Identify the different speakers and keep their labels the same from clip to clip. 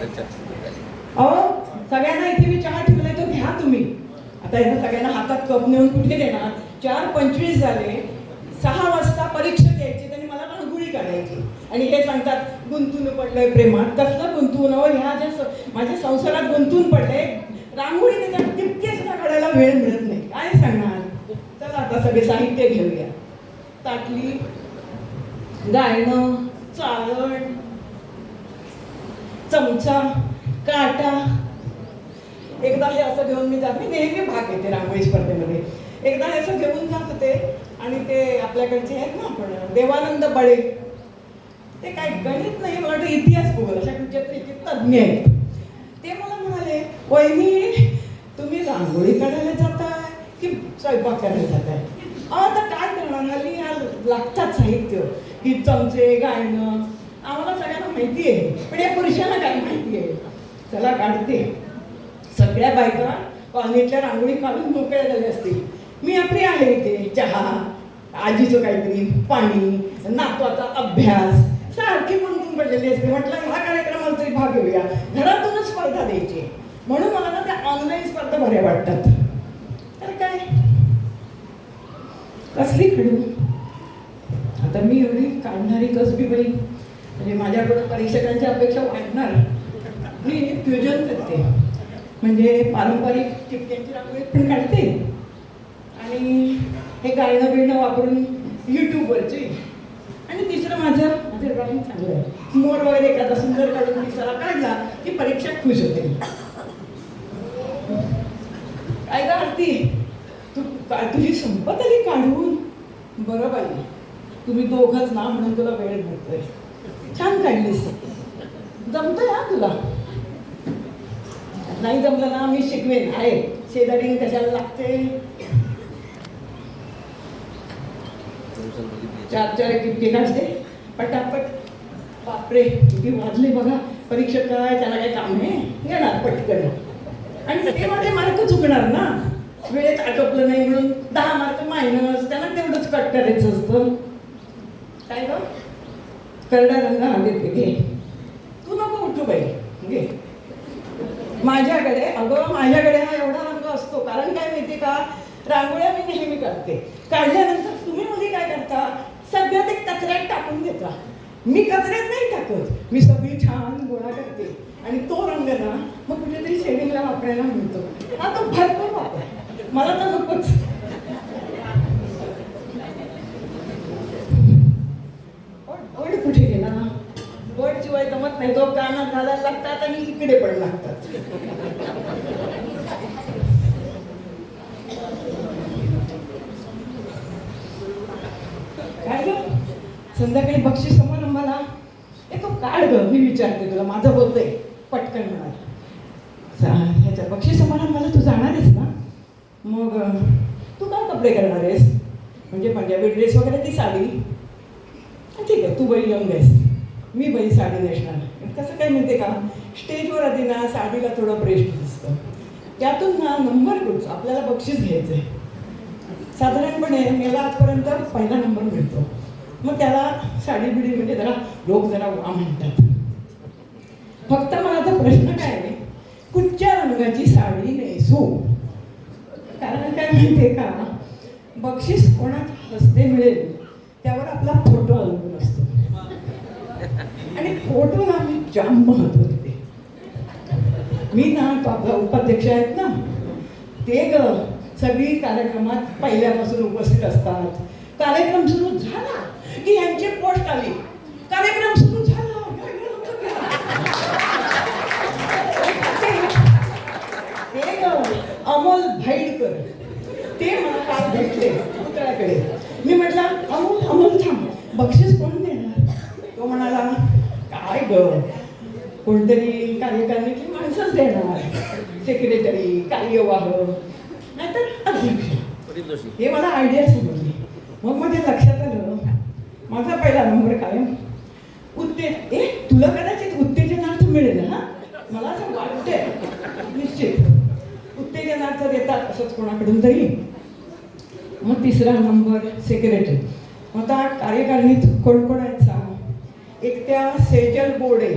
Speaker 1: अहो सगळ्यांना इथे मी चहा ठेवलाय तो घ्या तुम्ही. आता यांना सगळ्यांना हातात कप नेऊन कुठे देणार? चार पंचवीस झाले सहा वाजता परीक्षा द्यायची त्यांनी मला गुळी काढायची. आणि हे सांगतात गुंतून पडलंय प्रेमात. कसलं गुंतून? अहो ह्या ज्या माझ्या संसारात गुंतून पडले रांगोळी त्याच्यात तितके सुद्धा काढायला वेळ मिळत नाही. काय सांगणार? चला आता सगळे साहित्य घेऊया. ताटली गायनं चाळण चमचा काटा. एकदा हे असं घेऊन मी जाते नेहमी भाग घेते रांगोळी स्पर्धेमध्ये. एकदा हे असं घेऊन जात होते आणि ते आपल्याकडचे आहेत ना आपण देवानंद बळे. ते काय गणित नाही मला वाटतं इतिहास भूगोल अशा कुठचे तज्ज्ञ आहेत. ते मला म्हणाले वहिनी तुम्ही रांगोळी काढायला जाताय की स्वयंपाक करायला जाताय? अहो, आता काय करणार? हल्ली या लागतात साहित्य. की चमचे गायनं माहिती आहे. पण या पुरुषांना काय माहिती आहे? चला काढते. सगळ्या बायका कॉलनीतल्या रांगोळी काढून मोकळ्या झाल्या असतील. मी आपली आहे इथे. चहा आजीचं काहीतरी पाणी नातवाचा अभ्यास. सारखी गुंतून पडलेली असते. म्हटलं ह्या कार्यक्रमाला तरी भाग घेऊया. घरातूनच स्पर्धा द्यायची. म्हणून मला ना त्या ऑनलाईन स्पर्धा बऱ्या वाटतात. तर काय? कसली खेळू? आता मी एवढी काढणारी कसबी बाई? म्हणजे माझ्याकडून परीक्षकांची अपेक्षा वाढणार. मी फ्युजन करते. म्हणजे पारंपरिक टिपक्यांची रांगोळी पण काढते. आणि हे गाणं बिणं वापरून यूट्यूबवरची आणि तिसरं माझं माझं ड्रॉइंग चांगलं आहे. मोर वगैरे एखादा सुंदर काढून दिसायला काढला की परीक्षा खुश होते. काय का आरती तू का तुझी संपत आली काढून? बरं बाई तुम्ही दोघंच ना म्हणून तुला वेळ मिळतोय छान काढलीस जमतंय हा तुला? नाही जमलं ना मी शिकवेन. आहे. शेजारी कशाला लागते? चार चार टिपके काढते पटापट. बापरे किती वाजले बघा. परीक्षा काय त्याला काय काम नाही येणार पटकन. आणि ते माझे मार्क चुकणार ना. वेळेत आटोपलं नाही म्हणून. दहा मार्क मायनस त्यांना तेवढंच कट करायचं असतं. करडा रंग घे. तू नको उठू बाई. घे. माझ्याकडे अगं माझ्याकडे हा एवढा रंग असतो. कारण काय माहिती का? रांगोळ्या मी नेहमी काढते. काढल्यानंतर तुम्ही मध्ये काय करता? सगळं ते कचऱ्यात टाकून देता. मी कचऱ्यात नाही टाकत. मी सगळी छान गोळा करते. आणि तो रंग ना मग कुठेतरी शेडिंगला वापरायला मिळतो हा तो भरपूर वापर. मला तर नकोच पण वड कुठे गेला वड आणि नाही तो कानात घालायला लागतात आणि इकडे पण लागतात. काय ग? संध्याकाळी बक्षीस समारंभाला ए तो काढ ग मी विचारते तुला माझं होतंय पटकन म्हणाल. ह्याच्या बक्षीस समारंभाला तू जाणार आहेस ना? मग तू काय कपडे करणार आहेस? म्हणजे पंजाबी ड्रेस वगैरे ती साडी? ठीक आहे तू बाई येऊन आहेस. Me by sari नेसणार. कसं काय माहिती का? स्टेजवर आधी ना साडीला थोडं ब्रेस्ट दिसतं. त्यातून ना नंबर कुठचा आपल्याला बक्षीस घ्यायचं आहे साधारणपणे मला आजपर्यंत पहिला नंबर मिळतो. मग त्याला साडी बिडी म्हणजे जरा लोक जरा वा म्हणतात. फक्त माझा प्रश्न काय आहे? कुठच्या रंगाची साडी नेसू? कारण काय माहितीये का? बक्षीस कोणाच्या हस्ते मिळेल? त्यावर आपला फोटो अवलंबून असतो. आणि फोटो आम्ही जाम महत्त्व देते मी ना तो उपाध्यक्ष आहेत ना ते ग सगळी कार्यक्रमात पहिल्यापासून उपस्थित असतात. कार्यक्रम सुरू झाला की यांची पोस्ट आली. कार्यक्रम देणार सेक्रेटरी कार्यवाह नाहीतर अध्यक्ष हे मला आयडिया समजली मग माझ्या लक्षात आलं माझा पहिला नंबर काय? उत्तेज ए तुला कदाचित उत्तेजनार्थ मिळेल हा? मला असं वाटतंय निश्चित. उत्तेजनार्थ देतात असंच कोणाकडून तरी. मग तिसरा नंबर सेक्रेटरी मग आता कार्यकारिणीत कोण कोण आहेत सांग? एक त्या सेजल बोर्डे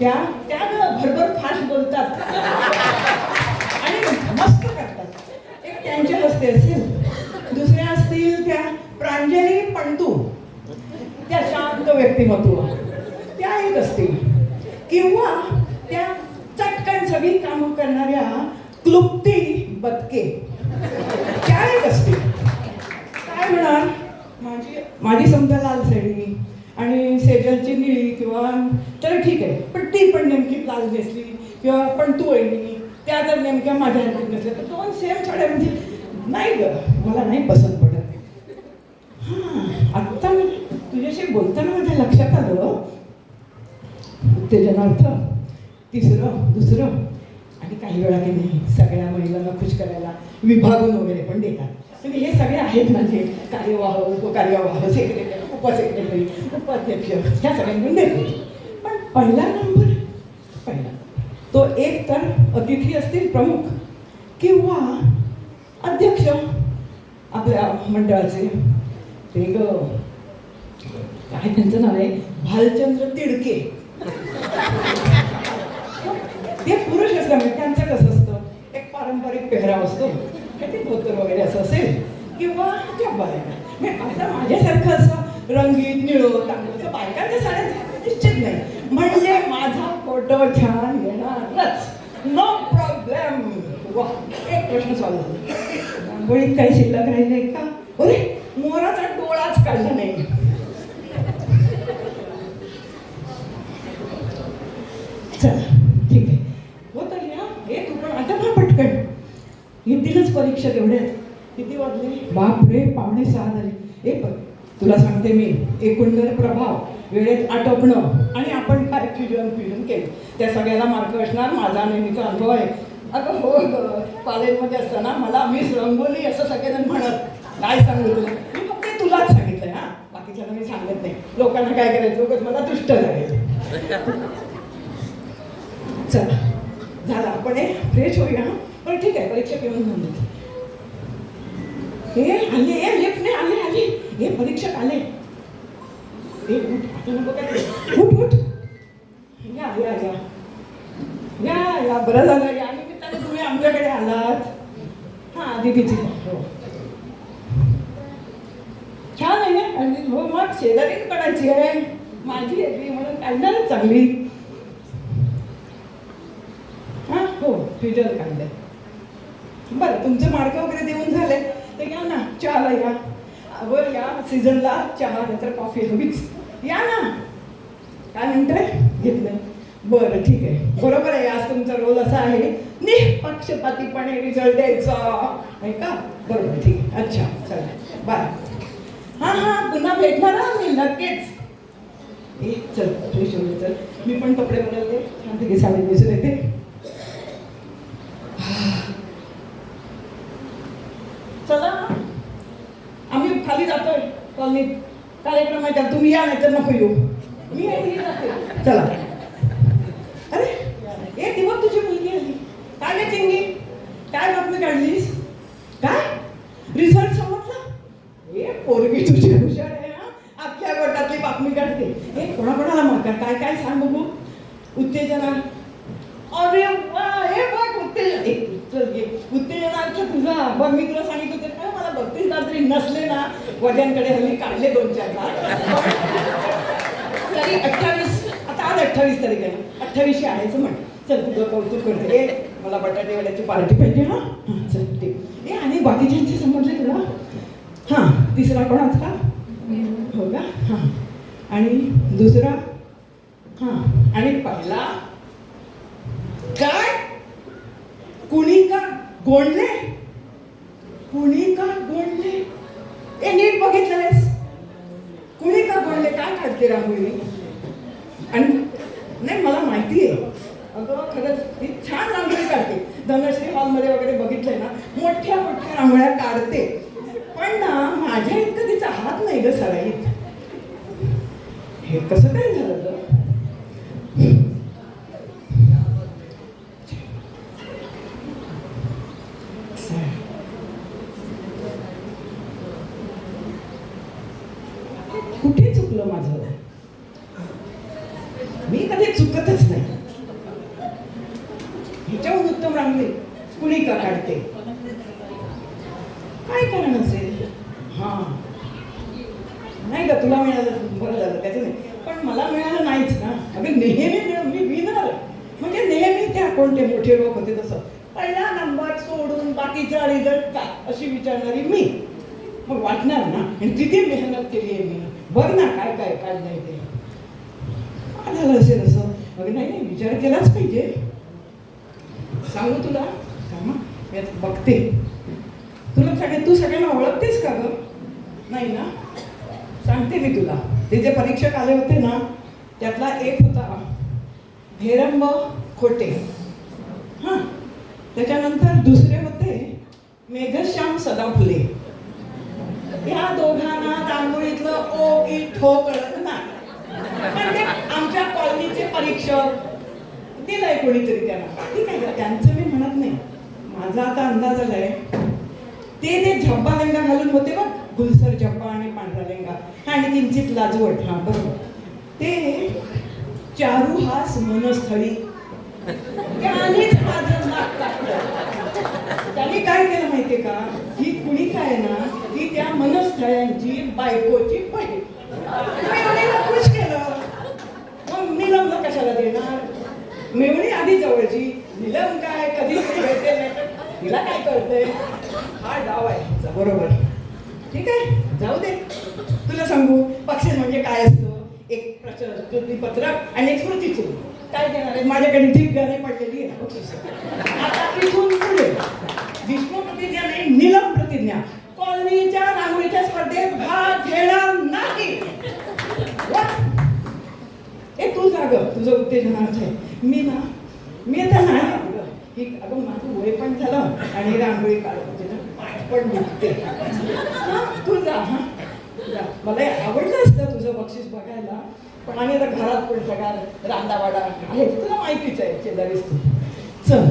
Speaker 1: त्या त्या ग भरभर फास्ट बोलतात. आणि मस्त करतात. एक त्यांच्या हस्ते असेल. दुसऱ्या असतील त्या प्रांजली पंटू त्या शांत व्यक्तिमत्व त्या एक असतील किंवा त्या चटकन सगळी कामं करणाऱ्या क्लुप्ती बदके त्या एक असतील काय म्हणणार माझी माझी समजा लाल साडी आणि सेजलची निळी किंवा तर ठीक आहे. पण ती पण नेमकी लाल नेसली किंवा पण तू वहिनी त्या जर नेमक्या माझ्या हातात नसल्या तर दोन सेम साड्या म्हणजे नाही ग मला नाही पसंत पडत. हां आत्ता मी तुझ्याशी बोलताना माझ्या लक्षात आलं. उत्तेजनार्थ तिसरं दुसरं आणि काही वेळा की नाही सगळ्या महिलांना खुश करायला विभागून वगैरे पण देतात. म्हणजे हे सगळे आहेत माझे कार्यवाह उपकार्यवाह सेक्रेटरी उपसेक्रेटरी उपाध्यक्ष ह्या सगळ्यांकडून देते पण पहिला नंबर पहिला तो एक तर अतिथी असतील प्रमुख किंवा अध्यक्ष आपल्या मंडळाचे ते ग काय त्यांचं नाव आहे भालचंद्र तिडके ते पुरुष असल्यामुळे त्यांचं कसं असतं एक पारंपरिक पेहराव असतो ते धोतर वगैरे असं असेल किंवा त्या बायका म्हणजे आता माझ्यासारखं असं रंगीत निळं तांबडं बायकांच्या साड्या निश्चित नाही म्हणजे माझा फोटो छान येणारच. नो प्रॉब्लेम वा एक प्रश्न सॉल्व रांगोळीत काही शिल्लक राहिले का? अरे मोराचा डोळाच काढला नाही. चला ठीक आहे. हो तर या हे तू पण आता पटकन. येतीलच परीक्षा तेवढ्यात. किती वाजले? बाप रे पावणे सहा सांगते मी एकंदर प्रभाव वेळेत आटोपणं आणि आपण काय फ्युजन फ्युजन केलं. त्या सगळ्याला मार्क असणार माझा नेहमीचा अनुभव आहे. अगं हो कॉलेजमध्ये असताना मला मिस रंगोली असं सगळेजण म्हणत काय सांगू तुला? मी फक्त तुलाच सांगितलं हा. बाकीच्याला मी सांगत नाही. लोकांना काय करायचं लोक मला दुष्ट झाले चला झालं. आपण हे फ्रेश होऊया पण ठीक आहे. परीक्षा घेऊन म्हणून हे आली हे लिफ्टने आले आले हे परीक्षक आले. हे उठ उठ या या या. या या. बरं झालं. या निमित्ताने तुम्ही आमच्याकडे आलात. हां दीदीची हो. छान आहे ना? काढली हो मग शेजारीच काढायची आहे. माझी आहे ती म्हणून काढणारच चांगली. हां हो फ्युचर काढलं बरं तुमचे मार्क वगैरे देऊन झाले. तर या ना चहाला या. वर या सीझनला चहा नंतर कॉफी हवीच या ना. काय म्हणताय घेतलं. बरं ठीक आहे. बरोबर आहे आज तुमचा रोल असा आहे. निपक्षपातीपणे रिझल्ट द्यायचा. आहे का? बरोबर ठीक आहे. अच्छा चला. बाय. हां हां पुन्हा भेटणार मी नक्कीच. चल चल. मी पण कपडे बदलते. छान साडी दिसून येते चला आम्ही खाली जातोय कॉलनीत कार्यक्रम आहे त्यात. तुम्ही या नाही तर नको येऊ. मी चला. अरे ये ती मग तुझी मुलगी आली. काय गे चिंगी? काय बातमी काढलीस? काय? रिझल्ट समजला? ए पोरगी तुझी हुशार आहे हा. अख्ख्या गटातली बातमी काढते. हे कोणाकोणाला म्हणतात? काय काय सांग बघू उत्तेजना अरे वा हे बघ उत्तेजन ए, चल घे उत्तेजनार्थ तुझा बघ मी तुला सांगितलं होतं ना मला बत्तीस रात्री नसले वजनकडे हल्ली काढले दोन चार तरी अठ्ठावीस आता आज अठ्ठावीस तारीख आहे. अठ्ठावीसशे आणायचं म्हण. चल तुझं कौतुक करते. ए मला बटाटे वड्याची पार्टी पाहिजे हां? हां चल ठीक ए आणि बाकीच्यांचे समजले तुला? हां तिसरा कोणाचा हो का? हां. आणि दुसरा? हां. आणि पहिला? काय? कुणी का गोंडले? कुणी का गोंडले? ए नीट बघितलंयस? कुणी का बोलले? काय काढते रांगोळी आणि नाही मला माहिती आहे अगं खरंच ती छान रांगोळी काढते. धनश्री हॉलमध्ये वगैरे बघितलंय ना मोठ्या मोठ्या रांगोळ्या काढते. पण ना माझ्या इतकं तिचा हात नाही ग सराईत. हे कसं काय झालं ग कुठे चुकलं माझं मी कधी चुकतच नाही प्रथम रांगली कुणी का काढते काय कारण असेल हा नाही का तुला मिळालं बरं झालं त्याचं नाही. पण मला मिळालं नाहीच ना. अगं नेहमी मिळ मी विनर म्हणजे नेहमी त्या कोणते मोठे लोक होते तसं. पहिला नंबर सोडून बाकीचा रिझल्ट काय अशी विचारणारी मी. मग वाटणार ना. आणि तिथे मेहनत केली आहे मी. बघ ना काय काय काय नाही ते. काय झालं असेल असं? अगं नाही नाही विचार केलाच पाहिजे. सांगू तुला? बघते. तुला सगळे तू सगळ्यांना ओळखतेस का ग? नाही ना? सांगते मी तुला. ते जे परीक्षक आले होते ना त्यातला एक होता भेरंब खोटे. हां. त्याच्यानंतर दुसरे होते मेघश्याम सदाफुले. या दोघांना रांगोळीतलं ओ ई ठो कळत नाही. पण ते आमच्या कॉलनीचे परीक्षक दिलंय कोणीतरी त्यांना ठीक आहे त्यांचं मी म्हणत नाही. माझा आता अंदाज आलाय. ते ते झब्बा लेंगा घालून होते बघ गुलसर जप्पा आणि पांढरा लेंगा. आणि किंचित लाजवट हा बरोबर. ते चारू हास मनस्थळी. त्यानेच माझं नाक टाकलं त्यांनी काय केलं माहितीये का? ही कुणी काय ना ही त्या मनस्थळ्यांची बायकोची बहीण. खुश केलं. मग निलंब कशाला देणार? मेवणी आधी जवळची. निलम काय कधी भेटते नाही. तर तिला काय कळतंय? हा डाव आहे बरोबर. ठीक आहे? जाऊ दे. तुला सांगू बक्षीस म्हणजे काय असतं? एक पत्रक आणि एक स्मृतीचूर काय देणार आहे? माझ्याकडे ठीक गाणे पडलेली आहे. बक्षीस आता इथून पुढे विष्णू प्रतिज्ञा नाही निलम प्रतिज्ञा. कॉलनीच्या रांगोळीच्या स्पर्धेत भाग घेणार नाही. ए तू जाग. तुझं उत्तेजनार्थ आहे. मी ना मी तर नाही. अगं. अगं माझं वय पण झालं आणि रांगोळी काढ पण दुखते तू जा हा. जा. मला आवडलं असतं तुझं बक्षीस बघायला पण आम्ही आता घरात पण सगळ्या रांदावाडा आहे. तुला माहितीच आहे शेजारीच. चल.